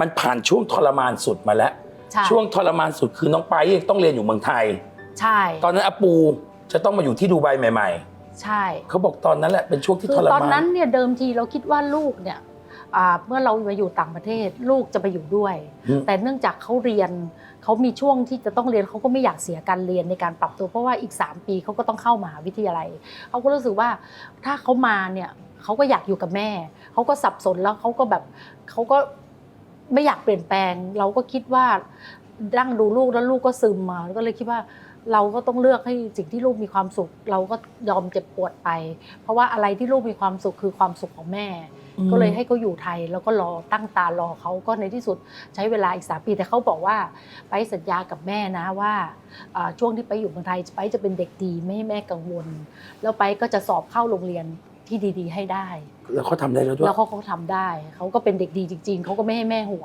มันผ่านช่วงทรมานสุดมาแล้ว ใช่ช่วงทรมานสุดคือน้องไปยังต้องเรียนอยู่เมืองไทย ใช่ตอนนั้นอาปูจะต้องมาอยู่ที่ดูไบใหม่ใช่ ๆ เขาบอกตอนนั้นแหละเป็นช่วงที่คืทอรตอนมานั้นน เนี่ยเดิมทีเราคิดว่าลูกเนี่ยอ่าเมื่อเรามาอยู่ต่างประเทศลูกจะไปอยู่ด้วย อืม แต่เนื่องจากเขาเรียนเขามีช่วงที่จะต้องเรียนเขาก็ไม่อยากเสียการเรียนในการปรับตัว เพราะว่าอีก 3 ปีเขาก็ต้องเข้ามหาวิทยาลัยเขาก็รู้สึกว่าถ้าเขามาเนี่ยเขาก็อยากอยู่กับแม่เขาก็สับสนแล้วเขาก็แบบเขาก็ ไม่อยากเปลี่ยนแปลง เราก็คิดว่าดั้งดูลูกแล้วลูกก็ซึมมาก็เลยคิดว่าเราก็ต้องเลือกให้สิ่งที่ลูกมีความสุข เราก็ยอมเจ็บปวดไป เพราะว่าอะไรที่ลูกมีความสุขคือความสุขของแม่ ก็เลยให้เขาอยู่ไทยแล้วก็รอตั้งตารอเขาก็ในที่สุดใช้เวลาอีกสามปีแต่เขาบอกว่า ไปสัญญากับแม่นะว่าอ่าช่วงที่ไปอยู่เมืองไทยไปจะเป็นเด็กดีไม่ให้แม่กังวล แล้วไปก็จะสอบเข้าโรงเรียน ที่ดีๆ ให้ได้ แล้วเขาทำได้แล้วด้วย แล้วเขาก็ทำได้ เขาก็เป็นเด็กดีจริง ๆ เขาก็ไม่ให้แม่ห่วง